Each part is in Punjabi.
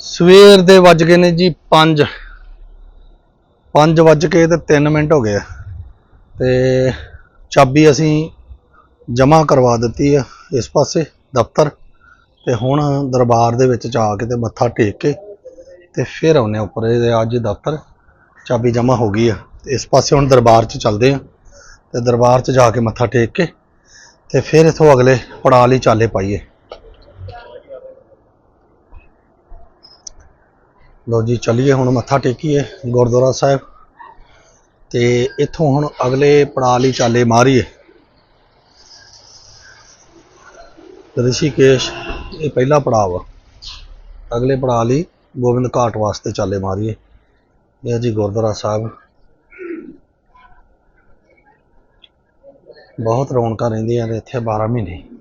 ਸਵੇਰ ਦੇ ਵੱਜ ਗਏ ਨੇ ਜੀ 5 5 ਵੱਜ ਕੇ ਤੇ 3 ਮਿੰਟ ਹੋ ਗਏ ਆ। ਤੇ ਚਾਬੀ ਅਸੀਂ ਜਮ੍ਹਾਂ ਕਰਵਾ ਦਿੱਤੀ ਆ ਇਸ ਪਾਸੇ ਦਫ਼ਤਰ। ਤੇ ਹੁਣ ਦਰਬਾਰ ਦੇ ਵਿੱਚ ਜਾ ਕੇ ਤੇ ਮੱਥਾ ਟੇਕ ਕੇ ਤੇ ਫਿਰ ਆਉਨੇ ਉੱਪਰ। ਇਹਦੇ ਅੱਜ ਦਫ਼ਤਰ ਚਾਬੀ ਜਮ੍ਹਾਂ ਹੋ ਗਈ ਆ। ਤੇ ਇਸ ਪਾਸੇ ਹੁਣ ਦਰਬਾਰ 'ਚ ਚੱਲਦੇ ਆ ਤੇ ਦਰਬਾਰ 'ਚ ਜਾ ਕੇ ਮੱਥਾ ਟੇਕ ਕੇ ਤੇ ਫਿਰ ਇਥੋਂ ਅਗਲੇ ਪੜਾਅ ਲਈ ਚਾਲੇ ਪਾਈਏ। ਲੋ ਜੀ, ਚੱਲੀਏ ਹੁਣ ਮੱਥਾ ਟੇਕੀਏ ਗੁਰਦੁਆਰਾ ਸਾਹਿਬ। ਤੇ ਇੱਥੋਂ ਹੁਣ ਅਗਲੇ ਪੜਾਅ ਲਈ ਚਾਲੇ ਮਾਰੀਏ। ਰਿਸ਼ੀਕੇਸ਼, ਇਹ ਪਹਿਲਾ ਪੜਾਅ ਵਾ। ਅਗਲੇ ਪੜਾਅ ਲਈ ਗੋਬਿੰਦ ਘਾਟ ਵਾਸਤੇ ਚਾਲੇ ਮਾਰੀਏ। ਇਹ ਜੀ ਗੁਰਦੁਆਰਾ ਸਾਹਿਬ। ਬਹੁਤ ਰੌਣਕਾਂ ਰਹਿੰਦੀਆਂ ਨੇ ਇੱਥੇ 12 ਮਹੀਨੇ।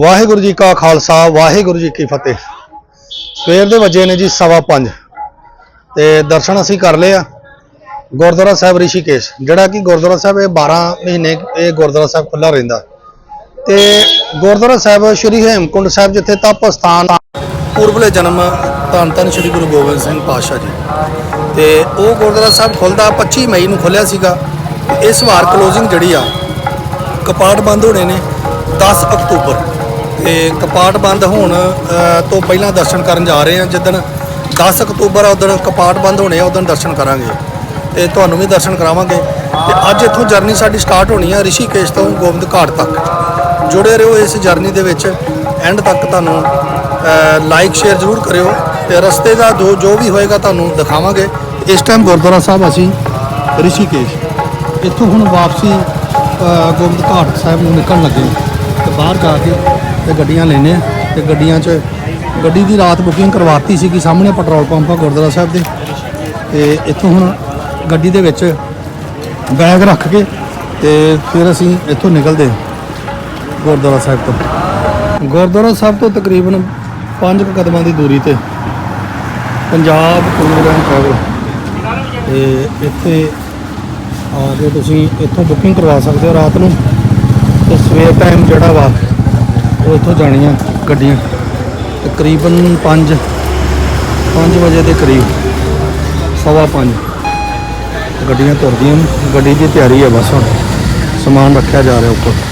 ਵਾਹਿਗੁਰੂ ਜੀ ਕਾ ਖਾਲਸਾ, ਵਾਹਿਗੁਰੂ ਜੀ ਕੀ ਫਤਿਹ। ਸਵੇਰ ਦੇ ਵਜੇ ਨੇ ਜੀ ਸਵਾ ਪੰਜ। ਤੇ ਦਰਸ਼ਨ ਅਸੀਂ ਕਰ ਲਏ ਆ ਗੁਰਦੁਆਰਾ ਸਾਹਿਬ ਰਿਸ਼ੀਕੇਸ਼, ਜਿਹੜਾ ਕਿ ਗੁਰਦੁਆਰਾ ਸਾਹਿਬ ਇਹ 12 ਮਹੀਨੇ ਇਹ ਗੁਰਦੁਆਰਾ ਸਾਹਿਬ ਖੁੱਲਾ ਰਹਿੰਦਾ। ਤੇ ਗੁਰਦੁਆਰਾ ਸਾਹਿਬ ਸ਼੍ਰੀ ਹੇਮਕੁੰਡ ਸਾਹਿਬ, ਜਿੱਥੇ ਤਪ ਸਥਾਨ ਪੂਰਬਲੇ ਜਨਮ ਧੰਨ ਧੰਨ ਸ਼੍ਰੀ ਗੁਰੂ ਗੋਬਿੰਦ ਸਿੰਘ ਪਾਤਸ਼ਾਹ ਜੀ। ਤੇ ਉਹ ਗੁਰਦੁਆਰਾ ਸਾਹਿਬ ਖੁੱਲਦਾ 25 ਮਈ ਨੂੰ ਖੁੱਲਿਆ ਸੀਗਾ। ਤੇ ਇਸ ਵਾਰ ਕਲੋਜ਼ਿੰਗ ਜਿਹੜੀ ਆ, ਕਪਾਟ ਬੰਦ ਹੋਣੇ ਨੇ 10 ਅਕਤੂਬਰ। ਤੇ ਕਪਾਟ ਬੰਦ ਹੋਣ ਤੋਂ ਪਹਿਲਾਂ ਦਰਸ਼ਨ ਕਰਨ ਜਾ ਰਹੇ ਹਾਂ। ਜਿੱਦਣ 10 ਅਕਤੂਬਰ ਆ, ਉਦੋਂ ਕਪਾਟ ਬੰਦ ਹੋਣੇ ਆ, ਉਦੋਂ ਦਰਸ਼ਨ ਕਰਾਂਗੇ। ਤੇ ਤੁਹਾਨੂੰ ਵੀ ਦਰਸ਼ਨ ਕਰਾਵਾਂਗੇ। ਤੇ ਅੱਜ ਇੱਥੋਂ ਜਰਨੀ ਸਾਡੀ ਸਟਾਰਟ ਹੋਣੀ ਆ ਰਿਸ਼ੀਕੇਸ਼ ਤੋਂ ਗੋਬਿੰਦ ਘਾਟ ਤੱਕ। ਜੁੜੇ ਰਹੋ ਇਸ ਜਰਨੀ ਦੇ ਵਿੱਚ। ਐਂਡ ਤੱਕ ਤੁਹਾਨੂੰ ਲਾਈਕ ਸ਼ੇਅਰ ਜ਼ਰੂਰ ਕਰਿਓ। ਤੇ ਰਸਤੇ ਦਾ ਜੋ ਜੋ ਵੀ ਹੋਏਗਾ ਤੁਹਾਨੂੰ ਦਿਖਾਵਾਂਗੇ। ਇਸ ਟਾਈਮ ਗੁਰਦੁਆਰਾ ਸਾਹਿਬ ਅਸੀਂ ਰਿਸ਼ੀਕੇਸ਼। ਇੱਥੋਂ ਹੁਣ ਵਾਪਸੀ ਗੋਬਿੰਦ ਘਾਟ ਸਾਹਿਬ ਨੂੰ ਨਿਕਲਣ ਲੱਗੇ ਹਾਂ। ਤੇ ਬਾਹਰ ਜਾ ਕੇ ਤੇ ਗੱਡੀਆਂ ਲੈਨੇ ਆ ਤੇ ਗੱਡੀਆਂ 'ਚ ਗੱਡੀ ਦੀ ਰਾਤ ਬੁਕਿੰਗ ਕਰਵਾਤੀ ਸੀਗੀ, ਸਾਹਮਣੇ ਪੈਟਰੋਲ ਪੰਪ ਆ ਗੁਰਦੁਆਰਾ ਸਾਹਿਬ ਦੇ। ਤੇ ਇੱਥੋਂ ਹੁਣ ਗੱਡੀ ਦੇ ਵਿੱਚ ਬੈਗ ਰੱਖ ਕੇ ਤੇ ਫਿਰ ਅਸੀਂ ਇੱਥੋਂ ਨਿਕਲਦੇ ਗੁਰਦੁਆਰਾ ਸਾਹਿਬ ਤੋਂ। ਗੁਰਦੁਆਰਾ ਸਾਹਿਬ ਤੋਂ ਤਕਰੀਬਨ 5 ਕਦਮਾਂ ਦੀ ਦੂਰੀ ਤੇ ਪੰਜਾਬ ਟੂਰ ਐਂਡ ਟਰੈਵਲ। ਤੇ ਇੱਥੇ ਆ ਕੇ ਤੁਸੀਂ ਇੱਥੋਂ ਬੁਕਿੰਗ ਕਰਵਾ ਸਕਦੇ ਹੋ ਰਾਤ ਨੂੰ। ਤੇ ਸਵੇਰ ਟਾਈਮ ਜਿਹੜਾ ਵਾ ਉਹ ਇੱਥੋਂ ਜਾਣੀਆਂ ਗੱਡੀਆਂ। ਤਕਰੀਬਨ 5 5 ਵਜੇ ਦੇ ਕਰੀਬ, ਸਵਾ 5 ਗੱਡੀਆਂ ਤੁਰਦੀਆਂ ਨੇ। ਗੱਡੀ ਦੀ ਤਿਆਰੀ ਹੈ ਬਸ ਹੁਣ। ਸਮਾਨ ਰੱਖਿਆ ਜਾ ਰਿਹਾ ਉੱਪਰ।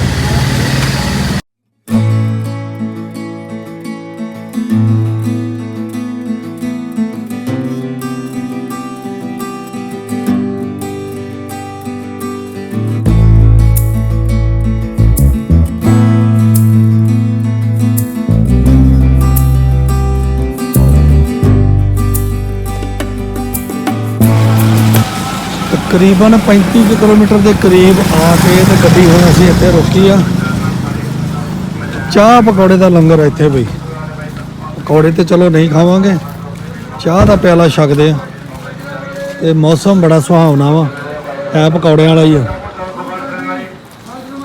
ਤਕਰੀਬਨ 35 ਕੁ ਕਿਲੋਮੀਟਰ ਦੇ ਕਰੀਬ ਆ ਕੇ ਤੇ ਗੱਡੀ ਹੁਣ ਅਸੀਂ ਇੱਥੇ ਰੋਕੀ ਆ। ਚਾਹ ਪਕੌੜੇ ਦਾ ਲੰਗਰ ਇੱਥੇ ਬਈ। ਪਕੌੜੇ ਤੇ ਚਲੋ ਨਹੀਂ ਖਾਵਾਂਗੇ। ਚਾਹ ਦਾ ਪਿਆਲਾ ਛਕਦੇ ਆ। ਤੇ ਮੌਸਮ ਬੜਾ ਸੁਹਾਵਣਾ ਵਾ। ਐ ਪਕੌੜਿਆਂ ਵਾਲਾ ਹੀ ਆ।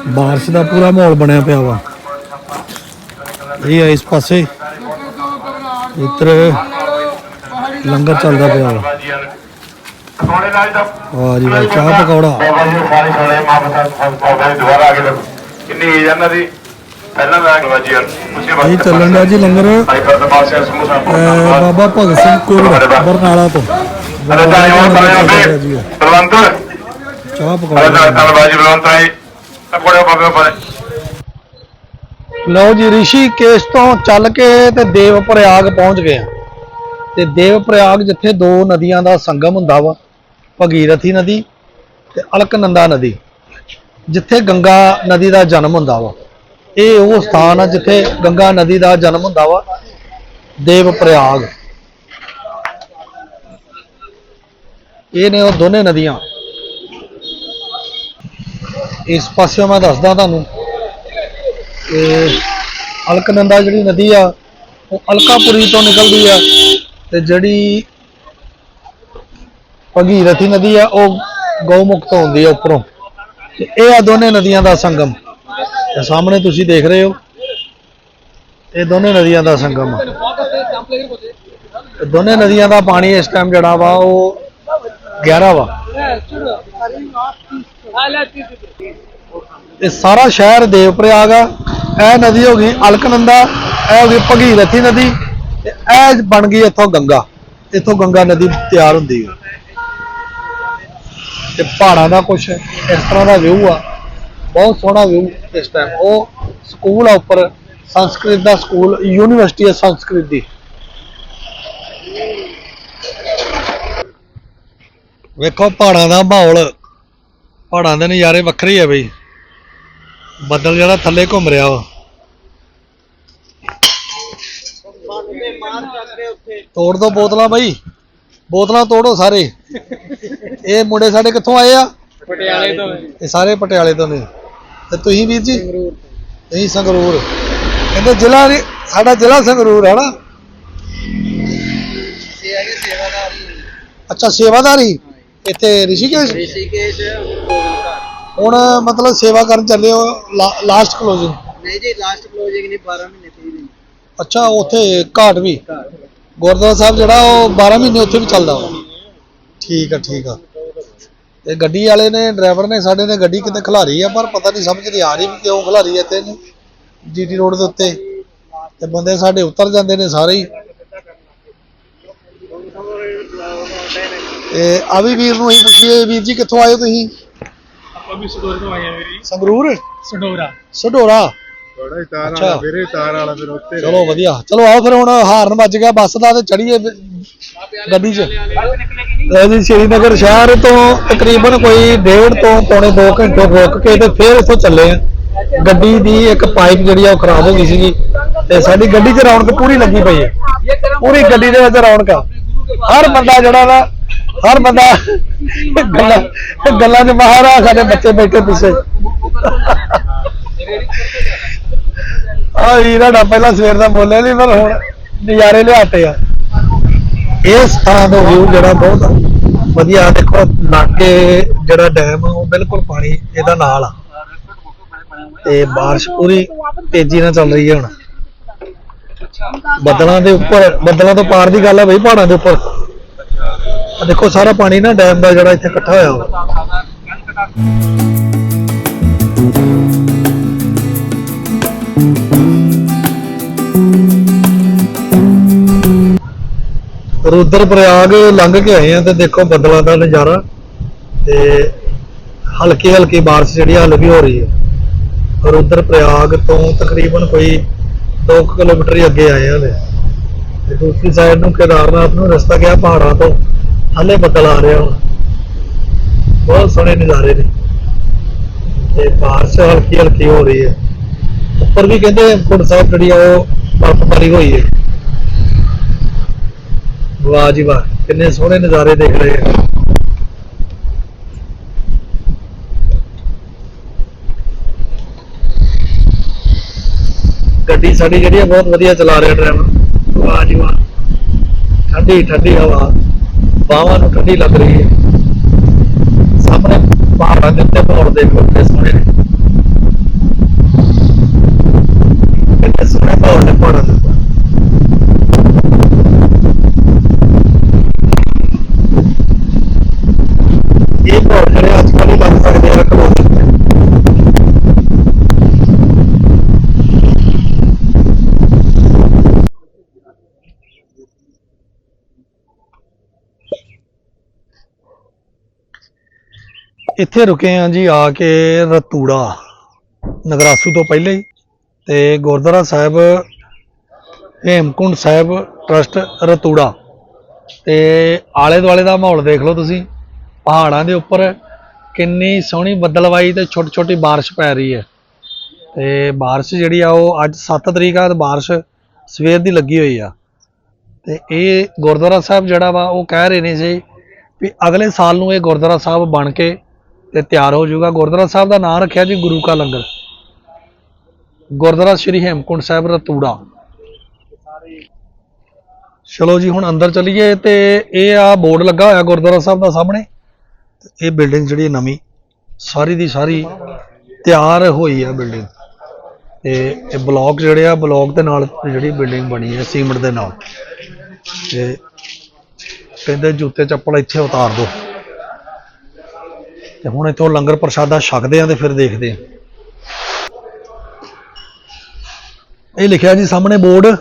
ਬਾਰਿਸ਼ ਦਾ ਪੂਰਾ ਮਾਹੌਲ ਬਣਿਆ ਪਿਆ ਵਾ। ਇਹ ਆ ਇਸ ਪਾਸੇ। ਇੱਧਰ ਲੰਗਰ ਚੱਲਦਾ ਪਿਆ ਵਾ। ਪਕੌੜੇ ਨਾਲ ਦਾ ਵਾਹ ਜੀ ਵਾਹ ਚਾਹ ਪਕੌੜਾ। ਬਾਬਾ ਜੀ ਸਾਰੇ ਸੋਲੇ ਮਾਪੇ ਸਾਹਿਬ ਦੁਬਾਰਾ ਆ ਦੇਖੋ ਕਿੰਨੀ ਏਜ ਇਹਨਾਂ ਦੀ? ਪਹਿਲਾਂ ਦਾ ਬਾਬਾ ਜੀ ਚੱਲਣ ਡਿਆ ਜੀ ਲੰਗਰ। ਬਾਬਾ ਭਗਤ ਸਿੰਘ ਕੋਲ ਬਰਨਾਲਾ ਤੋਂ। ਸਾਰੇ ਜੀ ਪ੍ਰਬੰਧ ਚਾਹ ਅਰੇ ਨਾਲ ਤਲਵਾਜੀ ਬਲਵੰਤ ਰਾਏ ਤਕੜੇ ਬਾਬੇ ਬਾਰੇ ਲਓ ਜੀ ਰਿਸ਼ੀਕੇਸ਼ ਤੋਂ ਚੱਲ ਕੇ ਤੇ ਦੇਵ ਪ੍ਰਯਾਗ ਪਹੁੰਚ ਗਏ ਆ। ਤੇ ਦੇਵ ਪ੍ਰਯਾਗ ਜਿੱਥੇ ਦੋ ਨਦੀਆਂ ਦਾ ਸੰਗਮ ਹੁੰਦਾ ਵਾ ਭਗੀਰਥੀ ਨਦੀ ਤੇ ਅਲਕਨੰਦਾ ਨਦੀ ਜਿੱਥੇ ਗੰਗਾ ਨਦੀ ਦਾ ਜਨਮ ਹੁੰਦਾ ਵਾ। ਇਹ ਉਹ ਸਥਾਨ ਆ ਜਿੱਥੇ ਗੰਗਾ ਨਦੀ ਦਾ ਜਨਮ ਹੁੰਦਾ ਵਾ। ਦੇਵ ਪ੍ਰਯਾਗ। ਇਹ ਨੇ ਉਹ ਦੋਨੇ ਨਦੀਆਂ। ਇਸ ਪਾਸਿਓਂ ਮੈਂ ਦੱਸਦਾ ਤੁਹਾਨੂੰ ਤੇ ਅਲਕਨੰਦਾ ਜਿਹੜੀ ਨਦੀ ਆ, ਉਹ ਅਲਕਾਪੁਰੀ ਤੋਂ ਨਿਕਲਦੀ ਆ ਤੇ ਜਿਹੜੀ ਭਗੀਰਥੀ ਨਦੀ ਆ, ਉਹ ਗਊਮੁਖ ਤੋਂ ਹੁੰਦੀ ਆ ਉੱਪਰੋਂ। ਤੇ ਇਹ ਆ ਦੋਨੇ ਨਦੀਆਂ ਦਾ ਸੰਗਮ। ਤੇ ਸਾਹਮਣੇ ਤੁਸੀਂ ਦੇਖ ਰਹੇ ਹੋ, ਇਹ ਦੋਨੇ ਨਦੀਆਂ ਦਾ ਸੰਗਮ ਆ। ਤੇ ਦੋਨੇ ਨਦੀਆਂ ਦਾ ਪਾਣੀ ਇਸ ਟਾਈਮ ਜਿਹੜਾ ਵਾ, ਉਹ ਗਹਿਰਾ ਵਾ। ਇਹ ਸਾਰਾ ਸ਼ਹਿਰ ਦੇਵਪ੍ਰਯਾਗ ਆ। ਇਹ ਨਦੀ ਹੋ ਗਈ ਅਲਕਨੰਦਾ, ਇਹ ਹੋ ਗਈ ਭਗੀਰਥੀ ਨਦੀ, ਤੇ ਇਹ ਬਣ ਗਈ ਇੱਥੋਂ ਗੰਗਾ। ਇੱਥੋਂ ਗੰਗਾ ਨਦੀ ਤਿਆਰ ਹੁੰਦੀ ਹੈ ਤੇ ਪਹਾੜਾਂ ਦਾ ਕੁਛ ਇਸ ਤਰ੍ਹਾਂ ਦਾ ਵਿਊ ਆ। ਬਹੁਤ ਸੋਹਣਾ ਵਿਊ ਇਸ ਟਾਈਮ ਉਹ ਸਕੂਲ ਆ ਉੱਪਰ, ਸੰਸਕ੍ਰਿਤ ਦਾ ਸਕੂਲ, ਯੂਨੀਵਰਸਿਟੀ ਆ ਸੰਸਕ੍ਰਿਤ ਦੀ। ਵੇਖੋ ਪਹਾੜਾਂ ਦਾ ਮਾਹੌਲ। ਪਹਾੜਾਂ ਦੇ ਨਜ਼ਾਰੇ ਵੱਖਰੇ ਆ ਬਈ। ਬੱਦਲ ਜਿਹੜਾ ਥੱਲੇ ਘੁੰਮ ਰਿਹਾ ਵਾ। ਤੋੜ ਦੋ ਬੋਤਲਾਂ ਬਈ। ਬੋਤਲਾਂ ਤੋੜੋ ਸਾਰੇ। ਇਹ ਮੁੰਡੇ ਸਾਡੇ ਕਿੱਥੋਂ ਆਏ ਆ? ਪਟਿਆਲੇ ਤੋਂ ਇਹ ਸਾਰੇ ਪਟਿਆਲੇ ਤੋਂ ਨੇ। ਤੇ ਤੁਸੀਂ ਵੀਰ ਜੀ? ਨਹੀਂ ਸੰਗਰੂਰ। ਕਹਿੰਦੇ ਜ਼ਿਲ੍ਹਾ ਨੀ- ਸਾਡਾ ਜ਼ਿਲ੍ਹਾ ਸੰਗਰੂਰ ਹੈ ਨਾ। ਇਹ ਹੈਗੇ ਸੇਵਾਦਾਰੀ ਅੱਛਾ ਸੇਵਾਦਾਰੀ। ਇੱਥੇ ਰਿਸ਼ੀਕੇਸ਼? ਰਿਸ਼ੀਕੇਸ਼ ਗੋਬਿੰਦਘਾਟ ਹੁਣ ਮਤਲਬ ਸੇਵਾ ਕਰਨ ਚੱਲੇ ਹੋ ਲਾਸਟ ਕਲੋਜ਼ਿੰਗ ਨਹੀਂ ਜੀ ਲਾਸਟ ਕਲੋਜ਼ਿੰਗ ਨਹੀਂ 12 ਮਹੀਨੇ 30 ਦਿਨ ਅੱਛਾ ਉੱਥੇ ਘਾਟ ਵੀ। ਘਰ ਗੁਰਦੁਆਰਾ ਸਾਹਿਬ ਜਿਹੜਾ ਉਹ 12 ਮਹੀਨੇ ਉੱਥੇ ਵੀ ਚੱਲਦਾ ਵਾ। ਠੀਕ ਆ ਠੀਕ ਆ। ਤੇ ਗੱਡੀ ਵਾਲੇ ਨੇ ਡਰਾਈਵਰ ਨੇ ਸਾਡੇ ਨੇ ਗੱਡੀ ਕਿਤੇ ਖਿਲਾਰੀ ਆ ਪਰ ਪਤਾ ਨਹੀਂ ਸਮਝ ਨਹੀਂ ਆ ਰਹੀ ਵੀ ਕਿਉਂ ਖਿਲਾਰੀ ਇੱਥੇ ਇਹਨੂੰ ਜੀਟੀ ਰੋਡ ਦੇ ਉੱਤੇ। ਤੇ ਬੰਦੇ ਸਾਡੇ ਉਤਰ ਜਾਂਦੇ ਨੇ ਸਾਰੇ ਹੀ। ਤੇ ਆ ਵੀ ਵੀਰ ਨੂੰ ਅਸੀਂ ਪੁੱਛੀਏ ਵੀਰ ਜੀ ਕਿੱਥੋਂ ਆਏ ਹੋ ਤੁਸੀਂ? ਆਪਾਂ ਵੀ ਸਟੋਰ ਤੋਂ ਆਏ ਆ ਮੇਰੀ ਸੰਗਰੂਰ? ਸਡੋਰਾ। ਸਢੋਰਾ ਥੋੜਾ ਹੀ ਤਾਰ ਅੱਛਾ। ਵੀਰੇ ਤਾਰ ਵਾਲਾ ਫਿਰ ਉੱਤੇ ਚਲੋ ਵਧੀਆ। ਚਲੋ ਆਓ ਫਿਰ ਹੁਣ ਹਾਰਨ ਵੱਜ ਗਿਆ ਬੱਸ ਦਾ ਤੇ ਚੜੀਏ ਗੱਡੀ 'ਚ। ਲੈ ਜੀ ਸ਼੍ਰੀਨਗਰ ਸ਼ਹਿਰ ਤੋਂ ਤਕਰੀਬਨ ਕੋਈ ਡੇਢ ਤੋਂ ਪੌਣੇ 2 ਘੰਟੇ ਰੁਕ ਕੇ ਤੇ ਫਿਰ ਇੱਥੋਂ ਚੱਲੇ ਆ। ਗੱਡੀ ਦੀ ਇੱਕ ਪਾਈਪ ਜਿਹੜੀ ਆ ਉਹ ਖਰਾਬ ਹੋ ਗਈ ਸੀਗੀ ਤੇ ਸਾਡੀ ਗੱਡੀ 'ਚ ਰੌਣਕ ਪੂਰੀ ਲੱਗੀ ਪਈ ਹੈ। ਪੂਰੀ ਗੱਡੀ ਦੇ ਵਿੱਚ ਰੌਣਕ ਆ। ਹਰ ਬੰਦਾ ਜਿਹੜਾ ਨਾ ਹਰ ਬੰਦਾ ਗੱਲਾਂ ਗੱਲਾਂ 'ਚ ਮਾਹਰ ਆ ਸਾਡੇ ਬੱਚੇ ਬੈਠੇ ਪਿੱਛੇ। ਆ ਵੀਰਾ ਦਾ ਪਹਿਲਾਂ ਸਵੇਰ ਦਾ ਬੋਲਿਆ ਨਹੀਂ ਪਰ ਹੁਣ ਨਜ਼ਾਰੇ ਲਿਆਤੇ ਆ ਇਹ ਸਥਾਨ ਦਾ ਵਿਊ ਜਿਹੜਾ ਬਹੁਤ ਵਧੀਆ ਦੇਖੋ ਲਾਗੇ ਜਿਹੜਾ ਡੈਮ ਆ ਉਹ ਬਿਲਕੁਲ ਪਾਣੀ ਇਹਦਾ ਨਾਲ ਆ ਤੇ بارش ਪੂਰੀ ਤੇਜ਼ੀ ਨਾਲ ਚੱਲ ਰਹੀ ਹੈ ਹੁਣ ਬੱਦਲਾਂ ਦੇ ਉੱਪਰ ਬੱਦਲਾਂ ਤੋਂ ਪਾਰ ਦੀ ਗੱਲ ਆ ਬਈ ਪਹਾੜਾਂ ਦੇ ਉੱਪਰ ਆ ਦੇਖੋ ਸਾਰਾ ਪਾਣੀ ਨਾ ਡੈਮ ਦਾ ਜਿਹੜਾ ਇੱਥੇ ਇਕੱਠਾ ਹੋਇਆ ਵਾ ਰੁਦਰ ਪ੍ਰਯਾਗ ਲੰਘ ਕੇ ਆਏ ਆ ਤੇ ਦੇਖੋ ਬੱਦਲਾਂ ਦਾ ਨਜ਼ਾਰਾ ਤੇ ਹਲਕੀ ਹਲਕੀ ਬਾਰਿਸ਼ ਜਿਹੜੀ ਹਾਲੇ ਵੀ ਹੋ ਰਹੀ ਹੈ ਰੁਦਰ ਪ੍ਰਯਾਗ ਤੋਂ ਤਕਰੀਬਨ ਕੋਈ 2 ਕਿਲੋਮੀਟਰ ਹੀ ਅੱਗੇ ਆਏ ਹਲੇ ਤੇ ਦੂਸਰੀ ਸਾਈਡ ਨੂੰ ਕੇਦਾਰਨਾਥ ਨੂੰ ਰਸਤਾ ਗਿਆ ਪਹਾੜਾਂ ਤੋਂ। ਹਲੇ ਬੱਦਲ ਆ ਰਿਹਾ ਹੁਣ। ਬਹੁਤ ਸੋਹਣੇ ਨਜ਼ਾਰੇ ਨੇ। ਤੇ ਬਾਰਿਸ਼ ਹਲਕੀ ਹਲਕੀ ਹੋ ਰਹੀ ਹੈ ਉੱਪਰ ਵੀ ਕਹਿੰਦੇ ਹੇਮਕੁੰਟ ਸਾਹਿਬ ਜਿਹੜੀ ਆ ਉਹ ਬਰਫ਼ਬਾਰੀ ਹੋਈ ਹੈ ਵਾਹ ਜੀ ਵਾਹ, ਕਿੰਨੇ ਸੋਹਣੇ ਨਜ਼ਾਰੇ ਦੇਖ ਰਹੇ ਆ। ਗੱਡੀ ਸਾਡੀ ਜਿਹੜੀ ਆ, ਬਹੁਤ ਵਧੀਆ ਚਲਾ ਰਿਹਾ ਡਰਾਈਵਰ ਵਾਹ ਜੀ ਵਾਹ। ਠੰਡੀ ਠੰਡੀ ਹਵਾ। ਬਾਹਾਂ ਨੂੰ ਠੰਡੀ ਲੱਗ ਰਹੀ ਹੈ। ਸਾਹਮਣੇ ਪਹਾੜਾਂ ਦੇ ਉੱਤੇ ਪਹਾੜ ਦੇਖ ਲਓ ਕਿੰਨੇ ਸੋਹਣੇ ਨੇ ਕਿੰਨੇ ਸੋਹਣੇ ਪਹਾੜ ਨੇ ਪਹਾੜਾਂ ਦੇ ਉੱਪਰ ਇਹ ਪਹਾੜ ਜਿਹੜੇ ਅੱਜ ਕੱਲ੍ਹ ਹੀ ਲੱਗ ਸਕਦੇ ਆ ਕਲੋਨੀ ਤੇ ਇੱਥੇ ਰੁਕੇ ਆ ਜੀ ਆ ਕੇ ਰਤੂੜਾ, ਨਗਰਾਸੂ ਤੋਂ ਪਹਿਲੇ ਹੀ ਤੇ ਗੁਰਦੁਆਰਾ ਸਾਹਿਬ ਹੇਮਕੁੰਡ ਸਾਹਿਬ ਟਰਸਟ ਰਤੂੜਾ। ਤੇ ਆਲੇ ਦੁਆਲੇ ਦਾ ਮਾਹੌਲ ਦੇਖ ਲਓ ਤੁਸੀਂ, ਪਹਾੜਾਂ ਦੇ ਉੱਪਰ ਕਿੰਨੀ ਸੋਹਣੀ ਬੱਦਲਵਾਈ ਤੇ ਛੋਟੀ ਛੋਟੀ ਬਾਰਿਸ਼ ਪੈ ਰਹੀ ਹੈ। ਤੇ ਬਾਰਿਸ਼ ਜਿਹੜੀ ਆ ਉਹ ਅੱਜ 7 ਤਰੀਕ ਆ ਤੇ ਬਾਰਿਸ਼ ਸਵੇਰ ਦੀ ਲੱਗੀ ਹੋਈ ਆ। ਤੇ ਇਹ ਗੁਰਦੁਆਰਾ ਸਾਹਿਬ ਜਿਹੜਾ ਵਾ ਉਹ ਕਹਿ ਰਹੇ ਨੇ ਜੀ ਵੀ ਅਗਲੇ ਸਾਲ ਨੂੰ ਇਹ ਗੁਰਦੁਆਰਾ ਸਾਹਿਬ ਬਣ ਕੇ ਤੇ ਤਿਆਰ ਹੋ ਜਾਊਗਾ। ਗੁਰਦੁਆਰਾ ਸਾਹਿਬ ਦਾ ਨਾਮ ਰੱਖਿਆ ਜੀ ਗੁਰੂ ਕਾ ਲੰਗਰ। ਗੁਰਦੁਆਰਾ ਸ੍ਰੀ ਹੇਮਕੁੰਟ ਸਾਹਿਬ ਰਤੂੜਾ। ਚਲੋ ਜੀ, ਹੁਣ ਅੰਦਰ ਚਲੀਏ ਤੇ ਇਹ ਆ ਬੋਰਡ ਲੱਗਾ ਹੋਇਆ ਗੁਰਦੁਆਰਾ ਸਾਹਿਬ ਦਾ ਸਾਹਮਣੇ। ਇਹ ਬਿਲਡਿੰਗ ਜਿਹੜੀ ਨਵੀਂ, ਸਾਰੀ ਦੀ ਸਾਰੀ ਤਿਆਰ ਹੋਈ ਆ ਬਿਲਡਿੰਗ। ਤੇ ਇਹ ਬਲੌਕ ਜਿਹੜੇ ਆ, ਬਲੌਕ ਦੇ ਨਾਲ ਜਿਹੜੀ ਬਿਲਡਿੰਗ ਬਣੀ ਹੈ, ਸੀਮਿੰਟ ਦੇ ਨਾਲ। ਤੇ ਕਹਿੰਦੇ ਜੁੱਤੇ ਚੱਪਲ ਇੱਥੇ ਉਤਾਰ ਦਿਓ। ਤੇ ਹੁਣ ਇੱਥੋਂ ਲੰਗਰ ਪ੍ਰਸ਼ਾਦਾ ਛਕਦੇ ਆ ਤੇ ਫਿਰ ਦੇਖਦੇ ਆ। ਇਹ ਲਿਖਿਆ ਜੀ ਸਾਹਮਣੇ ਬੋਰਡ।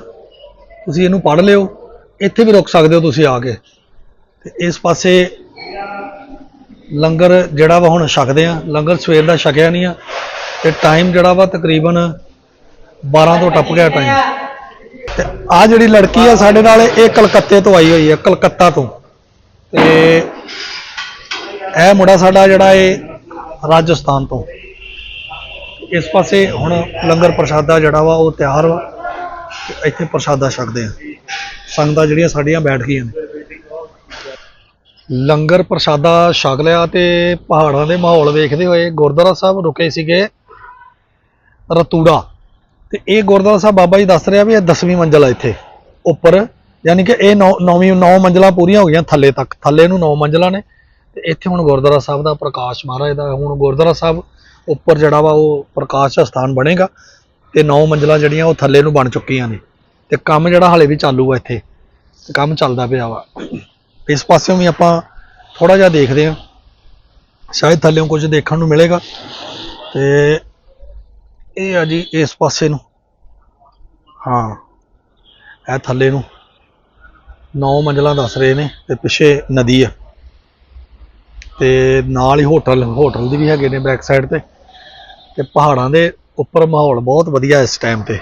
ਤੁਸੀਂ ਇਹਨੂੰ ਪੜ੍ਹ ਲਿਓ। ਇੱਥੇ ਵੀ ਰੁਕ ਸਕਦੇ ਹੋ ਤੁਸੀਂ ਆ ਕੇ। ਤੇ ਇਸ ਪਾਸੇ ਲੰਗਰ ਜਿਹੜਾ ਵਾ ਹੁਣ ਛਕਦੇ ਆ। ਲੰਗਰ ਸਵੇਰ ਦਾ ਛਕਿਆ ਨਹੀਂ ਆ। ਤੇ ਟਾਈਮ ਜਿਹੜਾ ਵਾ ਤਕਰੀਬਨ 12 ਤੋਂ ਟੱਪ ਗਿਆ ਟਾਈਮ ਤੇ ਆ ਜਿਹੜੀ ਲੜਕੀ ਆ ਸਾਡੇ ਨਾਲ, ਇਹ ਕਲਕੱਤੇ ਤੋਂ ਆਈ ਹੋਈ ਹੈ ਕਲਕੱਤਾ ਤੋਂ। ਤੇ ਇਹ ਮੁੰਡਾ ਸਾਡਾ ਜਿਹੜਾ ਇਹ ਰਾਜਸਥਾਨ ਤੋਂ। ਇਸ ਪਾਸੇ ਹੁਣ ਲੰਗਰ ਪ੍ਰਸ਼ਾਦਾ ਜਿਹੜਾ ਵਾ, ਉਹ ਤਿਆਰ ਵਾ। ਤੇ ਇੱਥੇ ਪ੍ਰਸ਼ਾਦਾ ਛਕਦੇ ਆ। ਸੰਗਤਾਂ ਜਿਹੜੀਆਂ ਸਾਡੀਆਂ ਬੈਠ ਗਈਆਂ ਨੇ। ਲੰਗਰ ਪ੍ਰਸ਼ਾਦਾ ਛਕ ਲਿਆ ਤੇ ਪਹਾੜਾਂ ਦੇ ਮਾਹੌਲ ਵੇਖਦੇ ਹੋਏ ਗੁਰਦੁਆਰਾ ਸਾਹਿਬ ਰੁਕੇ ਸੀਗੇ ਰਤੂੜਾ। ਤੇ ਇਹ ਗੁਰਦੁਆਰਾ ਸਾਹਿਬ ਬਾਬਾ ਜੀ ਦੱਸ ਰਿਹਾ ਵੀ ਇਹ 10ਵੀਂ ਮੰਜ਼ਲ ਆ ਇੱਥੇ। ਉੱਪਰ, ਯਾਨੀ ਕਿ ਇਹ 9ਵੀਂ 9 ਮੰਜ਼ਲਾਂ ਪੂਰੀਆਂ ਹੋ ਗਈਆਂ ਥੱਲੇ ਤੱਕ। ਥੱਲੇ ਨੂੰ 9 ਮੰਜ਼ਲਾਂ ਨੇ। ਤੇ ਇੱਥੇ ਹੁਣ ਗੁਰਦੁਆਰਾ ਸਾਹਿਬ ਦਾ ਪ੍ਰਕਾਸ਼ ਮਹਾਰਾਜ ਦਾ, ਹੁਣ ਗੁਰਦੁਆਰਾ ਸਾਹਿਬ ਉੱਪਰ ਜਿਹੜਾ ਵਾ ਉਹ ਪ੍ਰਕਾਸ਼ ਦਾ ਸਥਾਨ ਬਣੇਗਾ ਤੇ 9 ਮੰਜ਼ਲਾਂ ਜਿਹੜੀਆਂ ਉਹ ਥੱਲੇ ਨੂੰ ਬਣ ਚੁੱਕੀਆਂ ਨੇ ਤੇ ਕੰਮ ਜਿਹੜਾ ਹਾਲੇ ਵੀ ਚਾਲੂ ਆ ਇੱਥੇ, ਤੇ ਕੰਮ ਚੱਲਦਾ ਪਿਆ ਵਾ। ਇਸ ਪਾਸਿਓਂ ਵੀ ਆਪਾਂ ਥੋੜਾ ਜਿਹਾ ਦੇਖਦੇ ਹਾਂ। ਸ਼ਾਇਦ ਥੱਲੇੋਂ ਕੁਝ ਦੇਖਣ ਨੂੰ ਮਿਲੇਗਾ। ਤੇ ਇਹ ਆ ਜੀ ਇਸ ਪਾਸੇ ਨੂੰ। ਹਾਂ, ਇਹ ਥੱਲੇ ਨੂੰ। ਨੌ ਮੰਜ਼ਲਾਂ ਦੱਸ ਰਹੇ ਨੇ ਤੇ ਪਿੱਛੇ ਨਦੀ ਆ। ਤੇ ਨਾਲ ਹੀ ਹੋਟਲ ਹੋਟਲ ਦੀ ਵੀ ਹੈਗੇ ਨੇ ਬੈਕ ਸਾਈਡ ਤੇ। ਤੇ ਪਹਾੜਾਂ ਦੇ ਉੱਪਰ ਮਾਹੌਲ ਬਹੁਤ ਵਧੀਆ ਇਸ ਟਾਈਮ ਤੇ।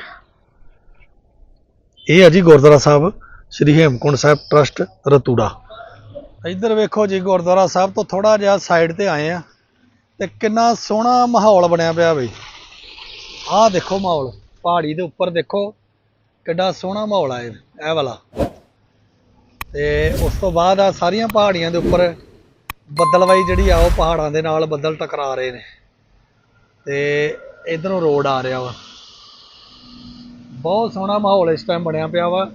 ਇਹ ਹੈ ਜੀ ਗੁਰਦੁਆਰਾ ਸਾਹਿਬ, ਸ੍ਰੀ ਹੇਮਕੁੰਟ ਸਾਹਿਬ ਟਰਸਟ ਰਤੂੜਾ। ਇੱਧਰ ਵੇਖੋ ਜੀ ਗੁਰਦੁਆਰਾ ਸਾਹਿਬ ਤੋਂ ਥੋੜਾ ਜਿਹਾ ਸਾਈਡ ਤੇ ਆਏ ਆ ਤੇ ਕਿੰਨਾ ਸੋਹਣਾ ਮਾਹੌਲ ਬਣਿਆ ਪਿਆ ਬਈ। ਆਹ ਦੇਖੋ ਮਾਹੌਲ, ਪਹਾੜੀ ਦੇ ਉੱਪਰ ਦੇਖੋ ਕਿੱਡਾ ਸੋਹਣਾ ਮਾਹੌਲ ਆ ਇਹ ਇਹ ਵਾਲਾ। ਤੇ ਉਸ ਤੋਂ ਬਾਅਦ ਆ ਸਾਰੀਆਂ ਪਹਾੜੀਆਂ ਦੇ ਉੱਪਰ ਬੱਦਲਵਾਈ ਜਿਹੜੀ ਆ, ਉਹ ਪਹਾੜਾਂ ਦੇ ਨਾਲ ਬੱਦਲ ਟਕਰਾ ਰਹੇ ਨੇ। ਤੇ ਇਧਰੋਂ ਰੋਡ ਆ ਰਿਹਾ ਵਾ। ਬਹੁਤ ਸੋਹਣਾ ਮਾਹੌਲ ਇਸ ਟਾਈਮ ਬਣਿਆ ਪਿਆ ਵਾ।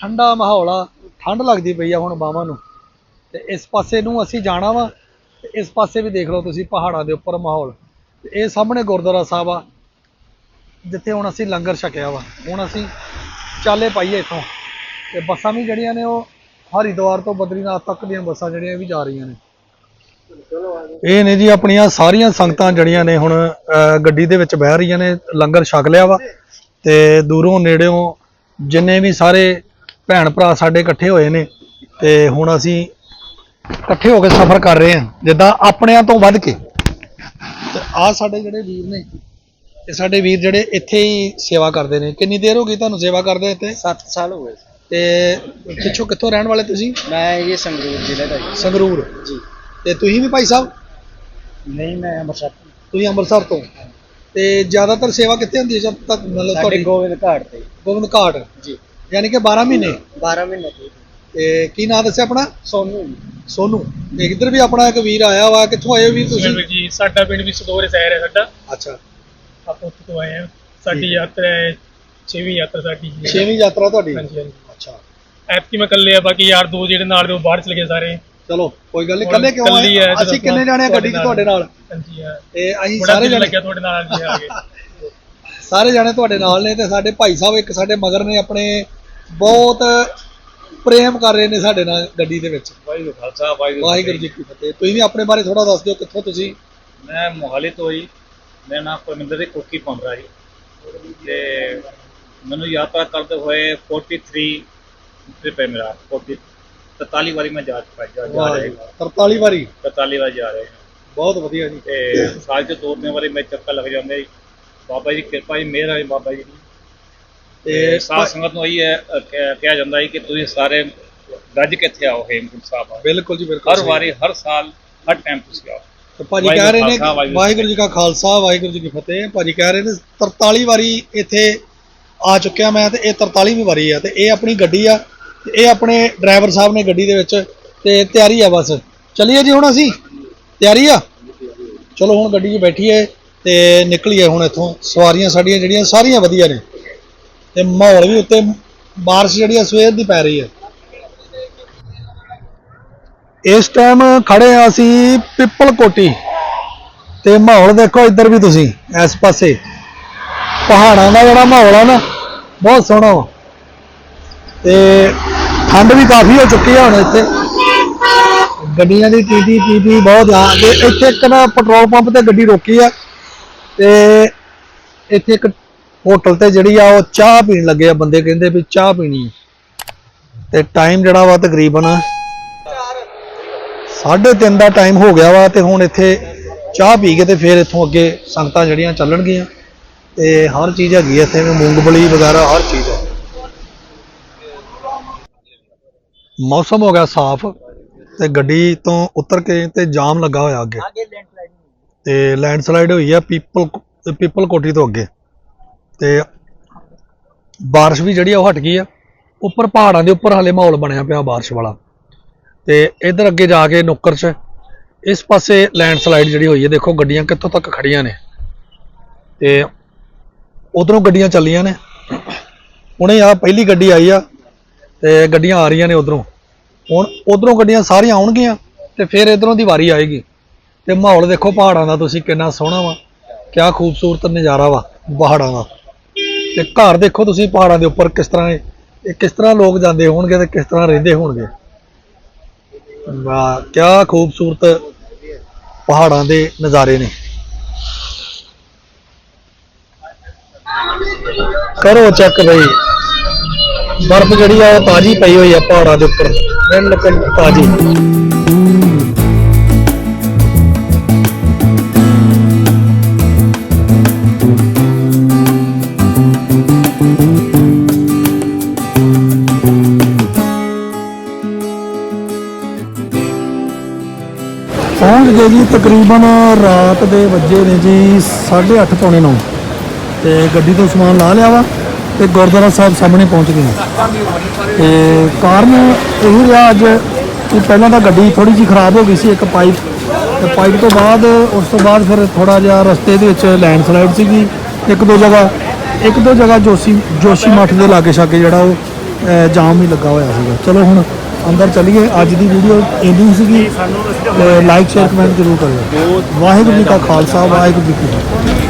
ਠੰਡਾ ਮਾਹੌਲ ਆ, ਠੰਡ ਲੱਗਦੀ ਪਈ ਆ ਹੁਣ ਬਾਵਾਂ ਨੂੰ। ਤੇ ਇਸ ਪਾਸੇ ਨੂੰ ਅਸੀਂ ਜਾਣਾ ਵਾ, ਤੇ ਇਸ ਪਾਸੇ ਵੀ ਦੇਖ ਲਓ ਤੁਸੀਂ ਪਹਾੜਾਂ ਦੇ ਉੱਪਰ ਮਾਹੌਲ। ਤੇ ਇਹ ਸਾਹਮਣੇ ਗੁਰਦੁਆਰਾ ਸਾਹਿਬ ਆ, ਜਿੱਥੇ ਹੁਣ ਅਸੀਂ ਲੰਗਰ ਛਕਿਆ ਵਾ। ਹੁਣ ਅਸੀਂ ਚਾਲੇ ਪਾਈਏ ਇੱਥੋਂ। ਤੇ ਬੱਸਾਂ ਵੀ ਜਿਹੜੀਆਂ ਨੇ ਉਹ ਹਰਿਦੁਆਰ ਤੋਂ ਬਦਰੀਨਾਥ ਤੱਕ ਦੀਆਂ ਬੱਸਾਂ ਜਿਹੜੀਆਂ ਵੀ ਜਾ ਰਹੀਆਂ ਨੇ। ਇਹ ਨੇ ਜੀ ਆਪਣੀਆਂ ਸਾਰੀਆਂ ਸੰਗਤਾਂ ਜਿਹੜੀਆਂ ਨੇ ਹੁਣ ਗੱਡੀ ਦੇ ਵਿੱਚ ਬਹਿ ਰਹੀਆਂ ਨੇ ਲੰਗਰ ਛਕ ਲਿਆ ਵਾ ਤੇ ਦੂਰੋਂ ਨੇੜਿਓਂ ਜਿੰਨੇ ਵੀ ਸਾਰੇ ਭੈਣ ਭਰਾ ਸਾਡੇ ਇਕੱਠੇ ਹੋਏ ਨੇ ਤੇ ਹੁਣ ਅਸੀਂ ਇਕੱਠੇ ਹੋ ਕੇ ਸਫ਼ਰ ਕਰ ਰਹੇ ਹਾਂ ਜਿੱਦਾਂ ਆਪਣਿਆਂ ਤੋਂ ਵੱਧ ਕੇ। ਤੇ ਆ ਸਾਡੇ ਜਿਹੜੇ ਵੀਰ ਨੇ ਇਹ ਸਾਡੇ ਵੀਰ ਜਿਹੜੇ ਇੱਥੇ ਹੀ ਸੇਵਾ ਕਰਦੇ ਨੇ। ਕਿੰਨੀ ਦੇਰ ਹੋ ਗਈ ਤੁਹਾਨੂੰ ਸੇਵਾ ਕਰਦੇ ਇੱਥੇ? 7 ਸਾਲ ਹੋ ਗਏ। ਤੇ ਪਿੱਛੋਂ ਕਿੱਥੋਂ ਰਹਿਣ ਵਾਲੇ ਤੁਸੀਂ? ਮੈਂ ਇਹ ਸੰਗਰੂਰ ਜ਼ਿਲ੍ਹੇ ਦਾ ਸੰਗਰੂਰ। ਜੀ। ਤੇ ਤੁਸੀਂ ਵੀ ਭਾਈ ਸਾਹਿਬ? ਨਹੀਂ ਮੈਂ ਅੰਮ੍ਰਿਤਸਰ ਤੁਸੀਂ ਅੰਮ੍ਰਿਤਸਰ ਤੋਂ। ਤੇ ਜ਼ਿਆਦਾਤਰ ਸੇਵਾ ਕਿੱਥੇ ਹੁੰਦੀ ਹੈ ਜਦ ਤੱਕ ਮਤਲਬ ਸਾਡੇ ਤੁਹਾਡੀ? ਗੋਬਿੰਦ ਘਾਟ ਤੇ। ਗੋਬਿੰਦ ਘਾਟ। ਜੀ। ਯਾਨੀ ਕਿ 12 ਮਹੀਨੇ? 12 ਮਹੀਨੇ ਤੇ। ਤੇ ਕੀ ਨਾਮ ਦੱਸਿਆ ਆਪਣਾ? ਸੋਨੂ। ਸੋਨੂ। ਤੇ ਇੱਧਰ ਵੀ ਆਪਣਾ ਇੱਕ ਵੀਰ ਆਇਆ ਵਾ। ਕਿੱਥੋਂ ਆਏ ਹੋ ਵੀਰ ਤੁਸੀਂ? ਜੀ ਸਾਡਾ ਪਿੰਡ ਵੀ ਸਦੋਰੇ ਸ਼ਹਿਰ ਹੈ ਸਾਡਾ। ਅੱਛਾ। ਆਪਾਂ ਉੱਥੇ ਤੋਂ ਆਏ ਹਾਂ। ਸਾਡੀ। ਯਾਤਰਾ ਹੈ ਛੇਵੀਂ ਯਾਤਰਾ ਸਾਡੀ। ਜੀ। ਛੇਵੀਂ ਯਾਤਰਾ ਤੁਹਾਡੀ? ਹਾਂਜੀ ਹਾਂਜੀ। ਅੱਛਾ। ਐਤਕੀ ਮੈਂ ਇਕੱਲੇ ਆ ਬਾਕੀ ਯਾਰ ਦੋ ਜਿਹੜੇ ਨਾਲ ਦੇ ਉਹ ਬਾਹਰ ਚਲੇ ਗਏ ਸਾਰੇ। ਚਲੋ ਕੋਈ ਗੱਲ ਨਹੀਂ ਇਕੱਲੇ ਕਿਉਂ ਆਏ? ਅਸੀਂ ਕਿੰਨੇ ਜਾਣੇ ਆ ਗੱਡੀ 'ਚ ਤੁਹਾਡੇ ਨਾਲ? ਤੇ ਅਸੀਂ ਸਾਰੇ ਜਾਣੇ ਲੱਗਿਆ ਤੁਹਾਡੇ ਨਾਲ ਜੀ ਆ ਕੇ। ਸਾਰੇ ਜਾਣੇ ਤੁਹਾਡੇ ਨਾਲ ਨੇ ਤੇ ਸਾਡੇ ਭਾਈ ਸਾਹਿਬ ਇੱਕ ਸਾਡੇ ਮਗਰ ਨੇ ਆਪਣੇ ਬਹੁਤ ਪ੍ਰੇਮ ਕਰ ਰਹੇ ਨੇ ਸਾਡੇ ਨਾਲ ਗੱਡੀ ਦੇ ਵਿੱਚ। ਵਾਹਿਗੁਰੂ ਖਾਲਸਾ ਵਾਹਿਗੁਰੂ ਜੀ ਕੀ ਫਤਿਹ। ਤੁਸੀਂ ਵੀ ਆਪਣੇ ਬਾਰੇ ਥੋੜਾ ਦੱਸ ਦਿਓ ਕਿੱਥੋਂ ਤੁਸੀਂ? ਮੈਂ ਮੋਹਾਲੀ ਤੋਂ ਹੀ ਮੇਰਾ ਨਾਮ ਪਰਮਿੰਦਰ ਸਿੰਘ ਕੋਕੀ ਪੰਮਰਾ ਜੀ। ਤੇ ਮੈਨੂੰ ਯਾਤਰਾ ਕਰਦੇ ਹੋਏ 43 ਟ੍ਰਿਪ ਹੈ ਮੇਰਾ 40 43 ਵਾਰੀ ਮੈਂ ਜਾ ਚੁੱਕਾ ਜਾ ਜਾ ਰਿਹਾ। 43 ਵਾਰੀ? 43 ਵਾਰ ਜਾ ਰਹੇ। ਹਾਂ ਬਹੁਤ ਵਧੀਆ ਜੀ। ਤੇ ਸਾਲ 'ਚ ਦੋ ਤਿੰਨ ਵਾਰੀ ਮੈਂ ਚੱਕਰ ਲੱਗ ਜਾਂਦੇ ਜੀ। ਬਾਬਾ ਜੀ ਦੀ ਕਿਰਪਾ ਜੀ ਮਿਹਰ ਹੈ ਬਾਬਾ ਜੀ ਦੀ। ਤੇ ਸਾਧ ਸੰਗਤ ਨੂੰ ਇਹੀ ਹੈ ਕਿਹਾ ਜਾਂਦਾ ਹੈ ਕਿ ਤੁਸੀਂ ਸਾਰੇ ਰੱਜ ਕੇ ਇੱਥੇ ਆਓ ਹੇਮਕੁੰਟ ਸਾਹਿਬ ਬਿਲਕੁਲ ਜੀ ਬਿਲਕੁਲ ਹਰ। ਵਾਰੀ ਹਰ ਸਾਲ ਹਰ ਟਾਈਮ ਤੁਸੀਂ ਆਓ। ਤੇ ਭਾਜੀ ਕਹਿ ਰਹੇ ਨੇ ਵਾਹਿਗੁਰੂ ਜੀ ਕਾ ਖਾਲਸਾ ਵਾਹਿਗੁਰੂ ਜੀ ਕੀ ਫਤਿਹ। ਭਾਜੀ ਕਹਿ ਰਹੇ ਨੇ 43 ਵਾਰੀ ਇੱਥੇ ਆ ਚੁੱਕਿਆ ਮੈਂ ਤੇ ਇਹ 43ਵੀਂ ਵਾਰੀ ਆ ਤੇ ਇਹ ਆਪਣੀ ਗੱਡੀ ਆ। ਇਹ ਆਪਣੇ ਡਰਾਈਵਰ ਸਾਹਿਬ ਨੇ ਗੱਡੀ ਦੇ ਵਿੱਚ ਤੇ ਤਿਆਰੀ ਆ ਬਸ। ਚੱਲੀਏ ਜੀ ਹੁਣ ਅਸੀਂ? ਤਿਆਰੀ ਆ? ਚਲੋ ਹੁਣ ਗੱਡੀ 'ਚ ਬੈਠੀਏ ਤੇ ਨਿਕਲੀਏ ਹੁਣ ਇੱਥੋਂ। ਸਵਾਰੀਆਂ ਸਾਡੀਆਂ ਜਿਹੜੀਆਂ ਸਾਰੀਆਂ ਵਧੀਆ ਨੇ। ਤੇ ਮਾਹੌਲ ਵੀ ਉੱਤੇ ਬਾਰਿਸ਼ ਜਿਹੜੀ ਆ ਸਵੇਰ ਦੀ ਪੈ ਰਹੀ ਹੈ ਇਸ ਟਾਈਮ ਖੜੇ ਆ ਅਸੀਂ ਪਿੱਪਲ ਕੋਟੀ ਤੇ ਮਾਹੌਲ ਦੇਖੋ ਇੱਧਰ ਵੀ ਤੁਸੀਂ, ਇਸ ਪਾਸੇ। ਪਹਾੜਾਂ ਦਾ ਜਿਹੜਾ ਮਾਹੌਲ ਆ ਨਾ, ਬਹੁਤ ਸੋਹਣਾ ਵਾ। ਤੇ ਠੰਡ ਵੀ ਕਾਫੀ ਹੋ ਚੁੱਕੀ ਆ ਹੁਣ ਇੱਥੇ। ਗੱਡੀਆਂ ਦੀ ਟੀਟੀ ਪੀਪੀ ਬਹੁਤ ਆ। ਤੇ ਇੱਥੇ ਇੱਕ ਨਾ ਪੈਟਰੋਲ ਪੰਪ ਤੇ ਗੱਡੀ ਰੋਕੀ ਆ। ਤੇ ਇੱਥੇ ਇੱਕ ਹੋਟਲ ਤੇ ਜਿਹੜੀ ਆ, ਉਹ ਚਾਹ ਪੀਣ ਲੱਗੇ ਆ। ਬੰਦੇ ਕਹਿੰਦੇ ਵੀ ਚਾਹ ਪੀਣੀ ਹੈ ਤੇ ਟਾਈਮ ਜਿਹੜਾ ਵਾ ਤਕਰੀਬਨ ਸਾਢੇ ਤਿੰਨ ਦਾ ਟਾਈਮ ਹੋ ਗਿਆ ਵਾ ਤੇ ਹੁਣ ਇੱਥੇ ਚਾਹ ਪੀ ਕੇ ਤੇ ਫਿਰ ਇੱਥੋਂ ਅੱਗੇ ਸੰਗਤਾਂ ਜਿਹੜੀਆਂ ਚੱਲਣਗੀਆਂ। ਤੇ ਹਰ ਚੀਜ਼ ਹੈਗੀ ਇੱਥੇ ਮੂੰਗਫਲੀ ਵਗੈਰਾ, ਹਰ ਚੀਜ਼ ਹੈ ਮੌਸਮ ਹੋ ਗਿਆ ਸਾਫ਼ ਤੇ ਗੱਡੀ ਤੋਂ ਉਤਰ ਕੇ ਤੇ ਜਾਮ ਲੱਗਾ ਹੋਇਆ ਅੱਗੇ आगे लैंडस्लाइड ਤੇ ਲੈਂਡਸਲਾਈਡ ਹੋਈ ਆ ਪੀਪਲ ਪੀਪਲ ਕੋਠੀ ਤੋਂ ਅੱਗੇ ਤੇ ਬਾਰਿਸ਼ ਵੀ ਜਿਹੜੀ ਆ ਉਹ ਹਟ ਗਈ ਆ ਉੱਪਰ ਪਹਾੜਾਂ ਦੇ ਉੱਪਰ ਹਾਲੇ ਮਾਹੌਲ ਬਣਿਆ ਪਿਆ ਬਾਰਿਸ਼ ਵਾਲਾ ਤੇ ਇਧਰ ਅੱਗੇ ਜਾ ਕੇ ਨੁੱਕਰ 'ਚ ਇਸ ਪਾਸੇ ਲੈਂਡਸਲਾਈਡ ਜਿਹੜੀ ਹੋਈ ਹੈ ਦੇਖੋ ਗੱਡੀਆਂ ਕਿੱਥੋਂ ਤੱਕ ਖੜੀਆਂ ਨੇ ਤੇ ਉਧਰੋਂ ਗੱਡੀਆਂ ਚੱਲੀਆਂ ਨੇ ਹੁਣੇ ਆ ਪਹਿਲੀ ਗੱਡੀ ਆਈ ਆ ਤੇ ਗੱਡੀਆਂ ਆ ਰਹੀਆਂ ਨੇ ਉਧਰੋਂ। ਹੁਣ ਉਧਰੋਂ ਗੱਡੀਆਂ ਸਾਰੀਆਂ ਆਉਣਗੀਆਂ ਤੇ ਫਿਰ ਇਧਰੋਂ ਦੀ ਵਾਰੀ ਆਏਗੀ। ਤੇ ਮਾਹੌਲ ਦੇਖੋ ਪਹਾੜਾਂ ਦਾ ਤੁਸੀਂ ਕਿੰਨਾ ਸੋਹਣਾ ਵਾ, ਕਿਆ ਖੂਬਸੂਰਤ ਨਜ਼ਾਰਾ ਵਾ ਪਹਾੜਾਂ ਦਾ। ਤੇ ਘਰ ਦੇਖੋ ਤੁਸੀਂ ਪਹਾੜਾਂ ਦੇ ਉੱਪਰ ਕਿਸ ਤਰ੍ਹਾਂ ਇਹ ਇਹ ਕਿਸ ਤਰ੍ਹਾਂ ਲੋਕ ਜਾਂਦੇ ਹੋਣਗੇ ਤੇ ਕਿਸ ਤਰ੍ਹਾਂ ਰਹਿੰਦੇ ਹੋਣਗੇ। ਵਾਹ, ਕਿਆ ਖੂਬਸੂਰਤ ਪਹਾੜਾਂ ਦੇ ਨਜ਼ਾਰੇ ਨੇ। ਕਰੋ ਚੈੱਕ ਬਈ। ਬਰਫ਼ ਜਿਹੜੀ ਆ, ਉਹ ਤਾਜ਼ੀ ਪਈ ਹੋਈ ਆ ਪਹਾੜਾਂ ਦੇ ਉੱਪਰ। ਬਿਲਕੁਲ ਤਾਜ਼ੀ। ਪਹੁੰਚ ਗਏ ਜੀ ਤਕਰੀਬਨ ਰਾਤ ਦੇ ਵੱਜੇ ਨੇ ਜੀ 8:30 ਪੌਣੇ 9 ਤੇ ਗੱਡੀ ਤੋਂ ਸਮਾਨ ਲਾ ਲਿਆ ਵਾ। ਤੇ ਗੁਰਦੁਆਰਾ ਸਾਹਿਬ ਸਾਹਮਣੇ ਪਹੁੰਚ ਗਏ। ਹਾਂ। ਤੇ ਕਾਰਨ ਇਹ ਰਿਹਾ ਅੱਜ ਕਿ ਪਹਿਲਾਂ ਤਾਂ ਗੱਡੀ ਥੋੜੀ ਜਿਹੀ ਖਰਾਬ ਹੋ ਗਈ ਸੀ, ਇੱਕ ਪਾਈਪ। ਤੇ ਪਾਈਪ ਤੋਂ ਬਾਅਦ, ਉਸ ਤੋਂ ਬਾਅਦ ਫਿਰ ਥੋੜਾ ਜਿਹਾ ਰਸਤੇ ਦੇ ਵਿੱਚ ਲੈਂਡਸਲਾਈਡ ਸੀਗੀ। ਇੱਕ ਦੋ ਜਗ੍ਹਾ, ਇੱਕ ਦੋ ਜਗ੍ਹਾ ਜੋਸ਼ੀ ਜੋਸ਼ੀ ਮੱਠ ਦੇ ਲਾਗੇ ਛਾਗੇ ਜਿਹੜਾ ਉਹ ਜਾਮ ਹੀ ਲੱਗਾ ਹੋਇਆ ਸੀਗਾ। ਚਲੋ ਹੁਣ ਅੰਦਰ ਚੱਲੀਏ। ਅੱਜ ਦੀ ਵੀਡੀਓ ਇੰਨੀ ਸੀਗੀ ਲਾਈਕ ਸ਼ੇਅਰ ਕਮੈਂਟ ਜ਼ਰੂਰ ਕਰਿਓ। ਵਾਹਿਗੁਰੂ ਜੀ ਕਾ ਖਾਲਸਾ, ਵਾਹਿਗੁਰੂ ਜੀ ਕੀ ਫਤਿਹ।